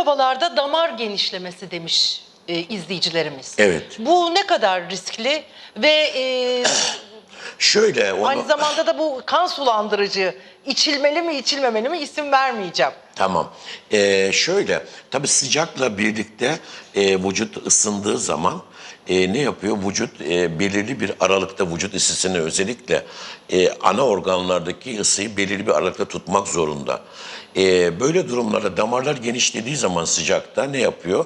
havalarda damar genişlemesi demiş e, izleyicilerimiz. Evet. Bu ne kadar riskli ve e, Şöyle onu... aynı zamanda da bu kan sulandırıcı içilmeli mi içilmemeli mi isim vermeyeceğim. Tamam. Ee, şöyle, tabii sıcakla birlikte e, vücut ısındığı zaman e, ne yapıyor? Vücut e, belirli bir aralıkta vücut ısısını özellikle e, ana organlardaki ısıyı belirli bir aralıkta tutmak zorunda. E, böyle durumlarda damarlar genişlediği zaman sıcakta ne yapıyor?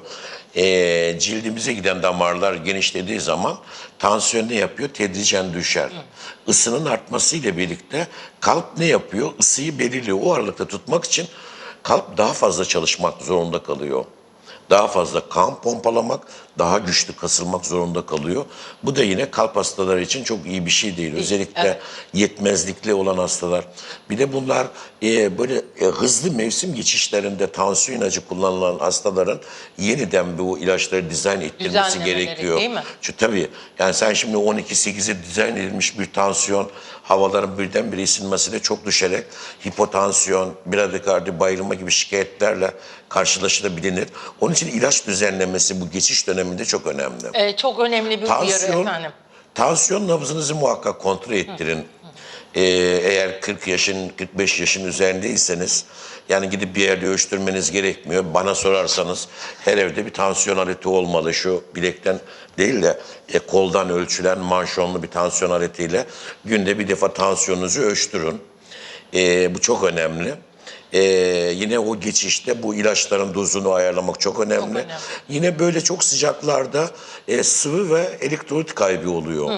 E, cildimize giden damarlar genişlediği zaman tansiyon ne yapıyor? Tedricen düşer. Isının artmasıyla birlikte kalp ne yapıyor? Isıyı belirliyor. O aralıkta tutmak için kalp daha fazla çalışmak zorunda kalıyor. Daha fazla kan pompalamak, daha güçlü kasılmak zorunda kalıyor. Bu da yine kalp hastaları için çok iyi bir şey değil. Özellikle evet. yetmezlikli olan hastalar. Bir de bunlar e, böyle e, hızlı mevsim geçişlerinde tansiyon ilacı kullanılan hastaların yeniden bu ilaçları dizayn ettirmesi gerekiyor. değil mi? Çünkü tabii yani sen şimdi 12-8'e dizayn edilmiş bir tansiyon havaların birdenbire ısınmasıyla çok düşerek hipotansiyon, bradikardi, bayılma gibi şikayetlerle karşılaşılabilir. Onun için ilaç düzenlemesi bu geçiş döneminde çok önemli. E, çok önemli bir uyarı Tansiyon, efendim. tansiyon nabzınızı muhakkak kontrol ettirin. Ee, eğer 40 yaşın, 45 yaşın üzerindeyseniz yani gidip bir yerde ölçtürmeniz gerekmiyor. Bana sorarsanız her evde bir tansiyon aleti olmalı. Şu bilekten değil de e, koldan ölçülen manşonlu bir tansiyon aletiyle günde bir defa tansiyonunuzu ölçtürün. Ee, bu çok önemli. Ee, yine o geçişte bu ilaçların dozunu ayarlamak çok önemli. önemli. Yine böyle çok sıcaklarda e, sıvı ve elektrolit kaybı oluyor.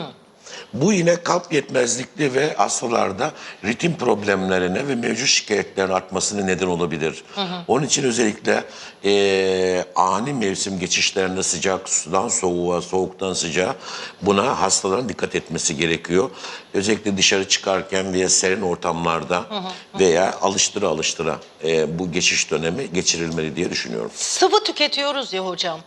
Bu yine kalp yetmezlikli ve hastalarda ritim problemlerine ve mevcut şikayetlerin artmasına neden olabilir. Onun için özellikle e, ani mevsim geçişlerinde sıcak sudan soğuğa, soğuktan sıcağa buna hastaların dikkat etmesi gerekiyor. Özellikle dışarı çıkarken veya serin ortamlarda veya alıştıra alıştıra e, bu geçiş dönemi geçirilmeli diye düşünüyorum. Sıvı tüketiyoruz ya hocam.